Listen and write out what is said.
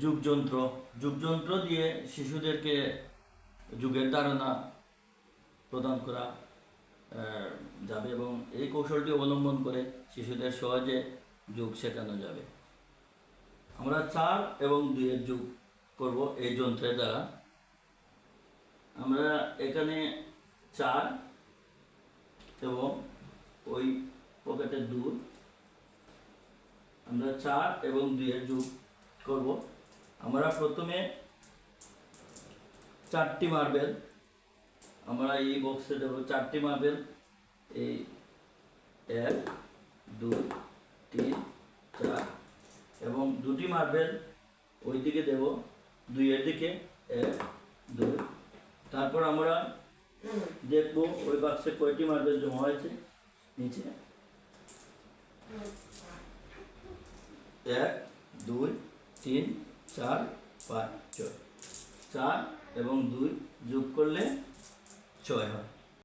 যুগযন্ত্র যুগযন্ত্র দিয়ে শিশুদেরকে যুগের ধারণা প্রদান করা যাবে এবং এই কৌশলটি অবলম্বন করে শিশুদের সহজে যুগ শেখানো যাবে। আমরা চার এবং দুইয়ের যুগ করব এই যন্ত্রের দ্বারা। আমরা এখানে চার এবং ওই পকেটের দুধ আমরা চার এবং দুইয়ের যুগ করব। আমরা প্রথমে চারটি মার্বেল আমরা এই বক্সে দেবো চারটি মার্বেল এই এক, দুই, তিন, চার, এবং দুটি মার্বেল ওই দিকে দেব, দুইয়ের দিকে এক, দুই, তারপর আমরা দেখব ওই বাক্সে কয়টি মার্বেল জমা হয়েছে, নিচে। এক, দুই, তিন চার পাঁচ ছয়। চার এবং দুই যোগ করলে ছয় হয়।